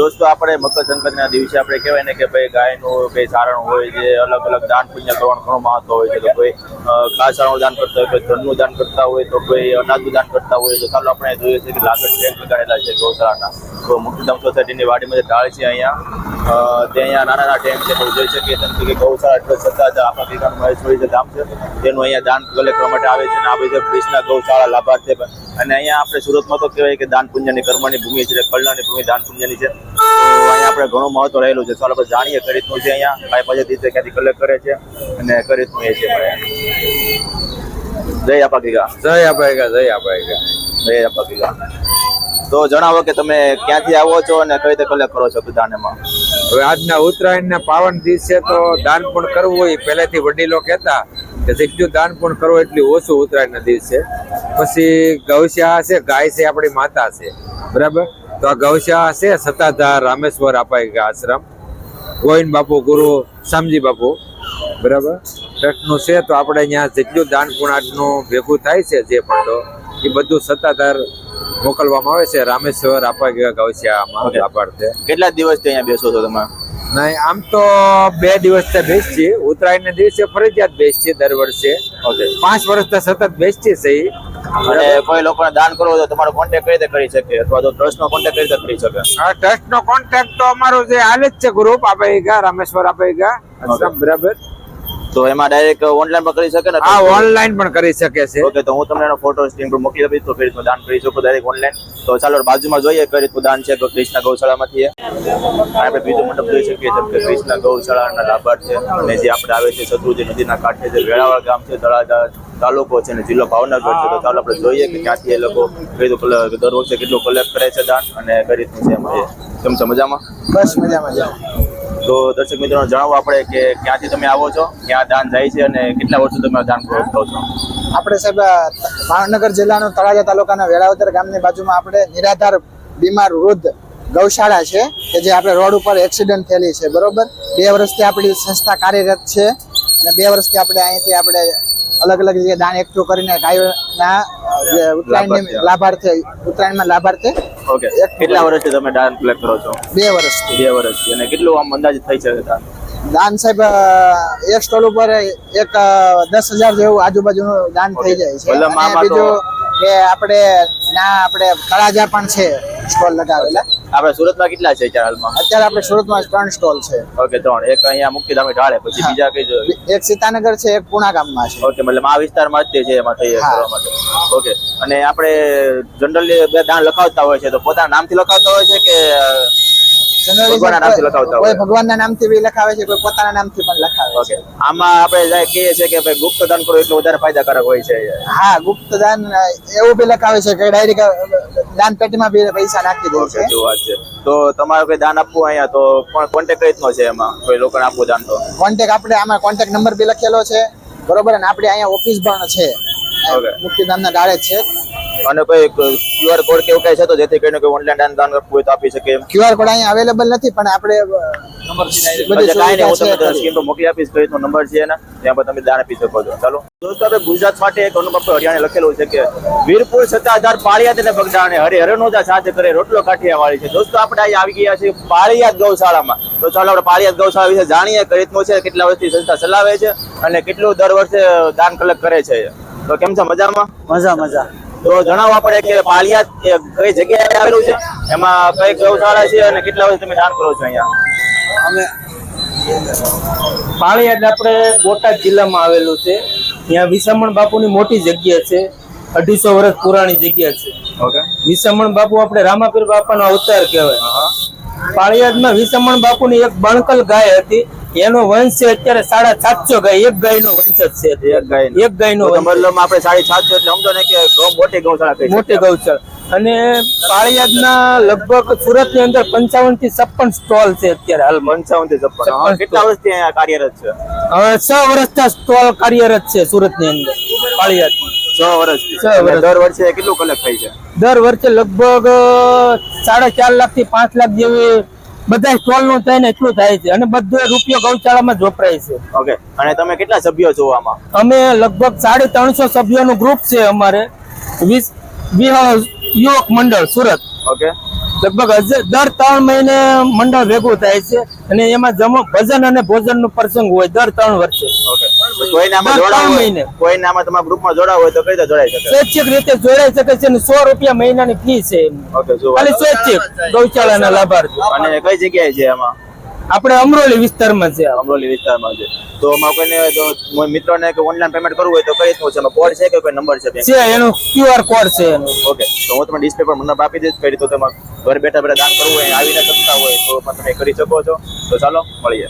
દોસ્તો આપણે મકર સંક્રાંતિના દિવસે આપણે કહેવાય ને કે ભાઈ ગાયનું કઈ સારણ હોય જે અલગ અલગ દાન પુણ્ય કરવાનું ઘણું મહત્વ હોય છે. તો કોઈ ઘાસચારાનું દાન કરતા હોય, કોઈ ધનનું દાન કરતા હોય, તો કોઈ અનાજનું દાન કરતા હોય તો ચાલો આપણે જોઈએ છે કે લાગત ટેન્ક લગાડેલા છે ગૌશાળાના. તો મુક્તિધામ સોસાયટીની વાડીમાં જે ઢાળ છે અહીંયા તે અહીંયા નાના નાના ડેમ છે બહુ જોઈ શકીએ તેમ કે ગૌશાળા ટ્રસ્ટ જ આપણા ભેગાનું મહેશ્વરી ધામ છે તેનું અહીંયા દાન કલેક્ટ કરવા માટે આવે છે અને આ બધી કૃષ્ણ ગૌશાળા લાભાર્થી અને અહીંયા આપણે સુરતમાં તો કહેવાય કે દાન પુણ્યની કર્મની ભૂમિ છે કલ્યાણની ભૂમિ દાન પુણ્યની છે. તો અહીંયા આપણે ઘણું મહત્વ રહેલું છે. ચાલો આપણે જાણીએ કઈ છે અહીંયા. ભાઈ પાસે રીતે ક્યાંથી કલેક્ટ કરે છે અને રીતનું એ છે જય આપા જય અપાયગા જય અપાયગા જય આપા તો જણાવો કે તમે ક્યાંથી આવો છો અને કઈ રીતે કલેક્ટ કરો છો બધાને હવે આજના ઉત્તરાયણના પાવન દિવસે તો દાન પણ કરવું હોય પહેલેથી વડીલો કહેતા કે જેટલું દાન પણ કરવું એટલું ઓછું ઉત્તરાયણના દિવસે. પછી ગૌશાળા છે, ગાય છે, આપણી માતા છે. બરાબર? તો આ ગૌશાળા છે, સત્તાધાર રામેશ્વર અપાયગા આશ્રમ. ગોવિંદ બાપુ, ગુરુ, શામજી બાપુ. બરાબર? ટ્રસ્ટનું છે, તો આપણે અહીંયા જેટલું દાન પુણાટનું ભેગું થાય છે, જે ફંડો એ બધું સત્તાધાર મોકલવામાં આવે છે. રામેશ્વર આપવા Okay. લાભાર્થે કેટલા દિવસથી અહીંયા બેસો છો તમે? નહીં આમ તો બે દિવસ બેસીએ. ઉત્તરાયણ ના દિવસે ફરજિયાત બેસીએ દર વર્ષે. પાંચ પાંચ તો સતત બેસીએ સહી અને કોઈ લોકોને દાન કરવો તો તમારો કોન્ટેક્ટ કઈ રીતે કરી શકે? અથવા તો ટ્રસ્ટનો કોન્ટેક્ટ કઈ રીતે કરી શકે? હા ટ્રસ્ટ નો કોન્ટેક્ટ તો અમારો જે હાલે જ છે ગ્રુપ આપેગા રામેશ્વર આપેગા. ગયા બરાબર. તો એમાં ડાયરેક્ટ ઓનલાઈન પણ કરી શકે ને? હા ઓનલાઈન પણ કરી શકે છે. ઓકે તો હું તમને એનો ફોટો સ્ક્રીન પર મોકલી આપીશ તો રીતનું દાન કરી શકો ડાયરેક્ટ ઓનલાઈન તો ચાલો બાજુમાં જોઈએ કઈ રીતનું દાન છે તો કૃષ્ણ ગૌશાળામાંથી આપણે બીજું મંડપ જોઈ શકીએ જેમ કે કૃષ્ણ ગૌશાળાના લાભાર્થ છે અને જે આપણે આવે છે શત્રુજી નદીના કાંઠે જે વેળાવળ ગામ છે તળાજા તાલુકો છે અને જિલ્લો ભાવનગર છે તો ચાલો આપણે જોઈએ કે ક્યાંથી એ લોકો કઈ રીતનું દર વખતે કેટલું કલેક્ટ કરે છે દાન અને કઈ રીતનું છે એમ. કેમ છે મજામાં? બસ મજામાં જાઓ તો દર્શક મિત્રોને જણાવો આપણે કે ક્યાંથી તમે આવો છો ક્યાં દાન જાય છે અને કેટલા વર્ષો તમે દાન કરો છો? આપણે સાહેબ ભાવનગર જિલ્લાનો તળાજા તાલુકાના વેળાવદર ગામની બાજુમાં આપણે નિરાધાર બીમાર વૃદ્ધ ગૌશાળા છે કે જે આપણે રોડ ઉપર એક્સિડન્ટ થયેલી છે બરોબર? બે વર્ષથી આપણી સંસ્થા કાર્યરત છે અને બે વર્ષથી આપણે અહીંથી આપણે અલગ અલગ જગ્યાએ દાન એકઠું કરીને ગાયોના જે લાભાર્થે ઉત્તરાયણમાં લાભાર્થે ઓકે કેટલા વર્ષથી તમે ડાન્સ કલેક્ટ કરો છો? બે વર્ષથી. બે વર્ષથી. અને કેટલું આમ અંદાજ થઈ શકે દાન દાન સાહેબ એક સ્ટોલ ઉપર એક દસ હજાર જેવું આજુબાજુનું દાન થઈ જાય છે. બીજું કે આપણે ના આપણે તળાજા પણ છે. સ્ટોલ લગાવેલા. આપણે સુરતમાં કેટલા છે અત્યારે હાલમાં? અત્યારે આપણે સુરતમાં ત્રણ સ્ટોલ છે. ઓકે ત્રણ. એક અહીંયા મુક્તિધામે ઢાળે પછી બીજા કઈ જો- એક સીતાનગર છે એક પુણા ગામમાં છે. ઓકે મતલબ આ વિસ્તારમાં જ છે એમાં થઈ કરવા માટે. ઓકે અને આપણે જનરલી બે દાન લખાવતા હોય છે તો પોતાના નામથી લખાવતા હોય છે કે Generally ભગવાનના નામથી લખાવતા કોઈ ભગવાનના નામથી બી લખાવે છે કોઈ પોતાના નામથી પણ લખાવે છે. આમાં આપણે કહીએ છીએ કે ભાઈ ગુપ્ત દાન કરો એટલું વધારે ફાયદાકારક હોય છે. હા ગુપ્ત દાન એવું બી લખાવે છે કે ડાયરેક્ટ દાન પેટીમાં બી પૈસા નાખી દે છે. છે. તો તમારે કોઈ દાન આપવું અહીંયા તો કોન્ટેક્ટ કઈ રીતનો છે એમાં? કોઈ લોકોને આપવું દાન તો. કોન્ટેક આપણે આમાં કોન્ટેક નંબર બી લખેલો છે. બરોબર અને આપણે અહીંયા ઓફિસ પણ છે. મુક્તિધામના ડાળે છે. અને કોઈ ક્યુઆર કોડ કેવું કઈ છે તો જેથી કરીને કોઈ ઓનલાઈન દાન દાન આપવું હોય તો આપી શકે એમ. ક્યુઆર કોડ અહીંયા અવેલેબલ નથી પણ આપણે અ, બધી અચ્છા, નહીં, હું તમને છે. સ્ક્રીન મોકલી આપીશ કઈ રીતનો નંબર છે એના. ત્યાં પર તમે દાન આપી શકો છો. ચાલો. દોસ્તો આપણે ગુજરાત માટે એક અનુભવ હરિયાણે લખેલું છે કે વીરપુર સત્તાધાર પાળિયા તેને બગદાણે હરે હરનોજા સાથે કરે રોટલો કાઠિયા વાળી છે. દોસ્તો આપણે અહીં આવી ગયા છીએ પાળિયાદ ગૌશાળામાં. તો ચાલો આપણે પાળિયાદ ગૌશાળા વિશે જાણીએ કઈ રીતનું છે કેટલા વર્ષથી સંસ્થા ચલાવે છે અને કેટલું દર વર્ષે દાન કલેક્ટ કરે છે તો કેમ છે મજામાં? મજા મજા. તો જણાવો આપણે કે પાળિયાદ કઈ જગ્યાએ આવેલું છે? એમાં કઈ ગૌશાળા છે અને કેટલા વર્ષ તમે દાન કરો છો અહીંયા? અમે પાળિયાદ આપણે બોટાદ જિલ્લામાં આવેલું છે. ત્યાં વિસામણ બાપુની મોટી જગ્યા છે. અઢીસો વર્ષ પુરાણી જગ્યા છે. ઓકે. વિસામણ બાપુ આપણે રામાપીર બાપાનો અવતાર કહેવાય. પાળિયાદમાં વિસામણ બાપુની એક બણકલ ગાય હતી. એનો વંશ છે અત્યારે સાડા સાતસો ગાય. એક ગાય નો વંશ જ છે એક ગાય એક ગાય નો મતલબ આપણે સાડી સાતસો એટલે સમજો ને કે મોટી ગૌશાળા મોટી ગૌશાળા. અને પાળિયાદના લગભગ સુરતની અંદર પંચાવનથી છપ્પન સ્ટોલ છે અત્યારે હાલ પંચાવનથી છપ્પન. કેટલા વર્ષથી અહીંયા કાર્યરત છે? હવે છ વર્ષથી સ્ટોલ કાર્યરત છે સુરતની અંદર પાળિયાદ. છ વર્ષથી. છ વર્ષ. દર વર્ષે કેટલું કલેક્ટ થાય છે? દર વર્ષે લગભગ સાડા ચાર લાખથી પાંચ લાખ જેવી બધા સ્ટોલનું થઈને એટલું થાય છે? અને બધો રૂપિયો ગૌશાળામાં જ વપરાય છે. ઓકે અને તમે કેટલા સભ્યો છો આમાં? અમે લગભગ સાડી ત્રણસો સભ્યોનું ગ્રુપ છે અમારે. વીસ યુવક મંડળ સુરત. ઓકે લગભગ દર ત્રણ મહિને મંડળ ભેગું થાય છે. અને એમાં જમો ભજન અને ભોજનનું પ્રસંગ હોય દર ત્રણ વર્ષે. ઓકે કોઈને આમાં દર જોડાવું મહિને. કોઈને તમારા ગ્રુપમાં જોડાવું હોય તો કઈ રીતે જોડાઈ શકે? સ્વૈચ્છિક રીતે જોડાઈ શકે છે અને સો રૂપિયા મહિનાની ફી છે ઓકે જો ખાલી સ્વૈચ્છિક ગૌશાળાના લાભાર્થી અને કઈ જગ્યાએ છે આમાં? આપણે અમરોલી વિસ્તારમાં છે અમરોલી વિસ્તારમાં છે. તો આમાં કોઈને તો મિત્રોને કે ઓનલાઈન પેમેન્ટ કરવું હોય તો કઈ રીતનું છે? એમાં કોડ છે કે કોઈ નંબર છે છે એનો ક્યુઆર કોડ છે એનો. ઓકે તો હું તમને ડિસ્પ્લે પર મને આપી દઈશ. કઈ રીતે તમે ઘર બેઠા બેઠા દાન કરવું હોય આવીને કરતા હોય તો પણ તમે કરી શકો છો. તો ચાલો મળીએ.